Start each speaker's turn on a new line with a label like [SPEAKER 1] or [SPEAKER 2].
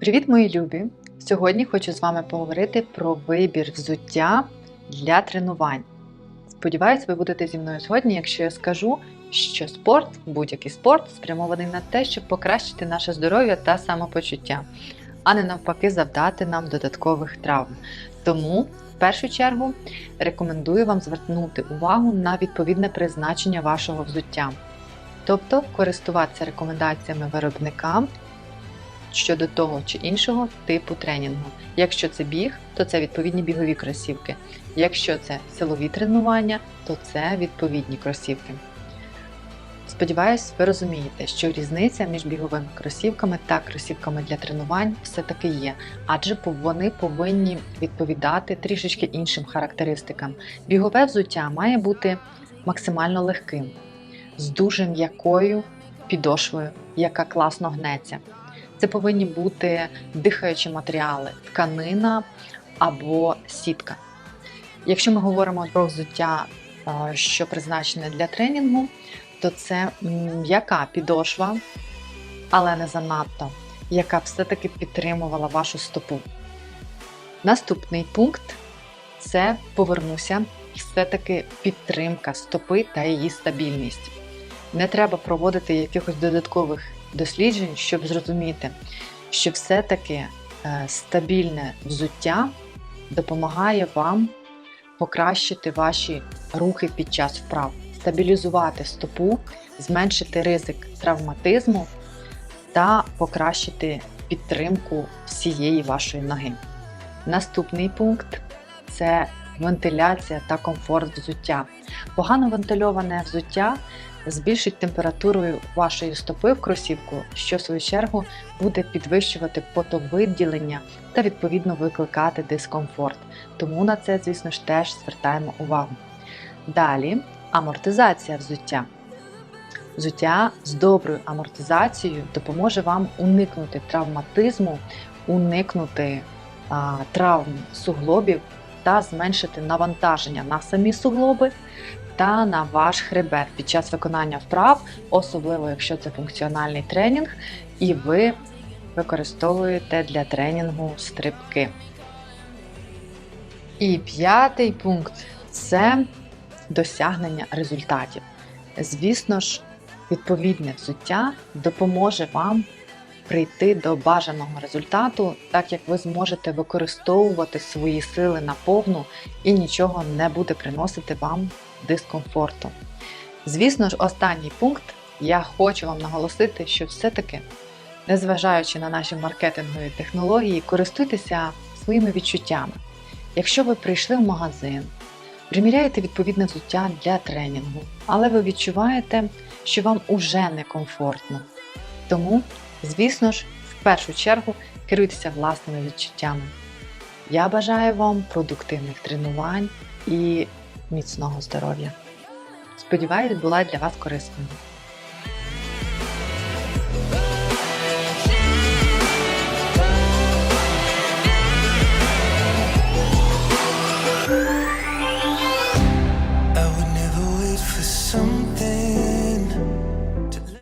[SPEAKER 1] Привіт, мої любі! Сьогодні хочу з вами поговорити про вибір взуття для тренувань. Сподіваюсь, ви будете зі мною згодні, якщо я скажу, що спорт, будь-який спорт, спрямований на те, щоб покращити наше здоров'я та самопочуття, а не навпаки завдати нам додаткових травм. Тому, в першу чергу, рекомендую вам звернути увагу на відповідне призначення вашого взуття, тобто користуватися рекомендаціями виробника щодо того чи іншого типу тренінгу. Якщо це біг, то це відповідні бігові кросівки. Якщо це силові тренування, то це відповідні кросівки. Сподіваюсь, ви розумієте, що різниця між біговими кросівками та кросівками для тренувань все-таки є, адже вони повинні відповідати трішечки іншим характеристикам. Бігове взуття має бути максимально легким, з дуже м'якою підошвою, яка класно гнеться. Це повинні бути дихаючі матеріали, тканина або сітка. Якщо ми говоримо про взуття, е, що призначене для тренінгу, то це м'яка підошва, але не занадто, яка все-таки підтримувала вашу стопу. Наступний пункт це повернуся, все-таки підтримка стопи та її стабільність. Не треба проводити якихось додаткових досліджень, щоб зрозуміти, що все-таки е, стабільне взуття допомагає вам покращити ваші рухи під час вправ, стабілізувати стопу, зменшити ризик травматизму та покращити підтримку всієї вашої ноги. Наступний пункт це вентиляція та комфорт взуття. Погано вентильоване взуття збільшить температуру вашої стопи в кросівку, що в свою чергу буде підвищувати потовиділення та відповідно викликати дискомфорт. Тому на це, звісно ж, теж звертаємо увагу. Далі амортизація взуття. Взуття з доброю амортизацією допоможе вам уникнути травматизму, уникнути а, травм суглобів та зменшити навантаження на самі суглоби та на ваш хребет під час виконання вправ, особливо якщо це функціональний тренінг, і ви використовуєте для тренінгу стрибки. І п'ятий пункт це досягнення результатів. Звісно ж, відповідне взуття допоможе вам прийти до бажаного результату, так як ви зможете використовувати свої сили наповну і нічого не буде приносити вам дискомфорту. Звісно ж, останній пункт я хочу вам наголосити, що все-таки, незважаючи на наші маркетингові технології, користуйтеся своїми відчуттями. Якщо ви прийшли в магазин, приміряєте відповідне взуття для тренінгу, але ви відчуваєте, що вам уже некомфортно. Тому, звісно ж, в першу чергу керуйтеся власними відчуттями. Я бажаю вам продуктивних тренувань і міцного здоров'я. Сподіваюсь, була для вас корисною.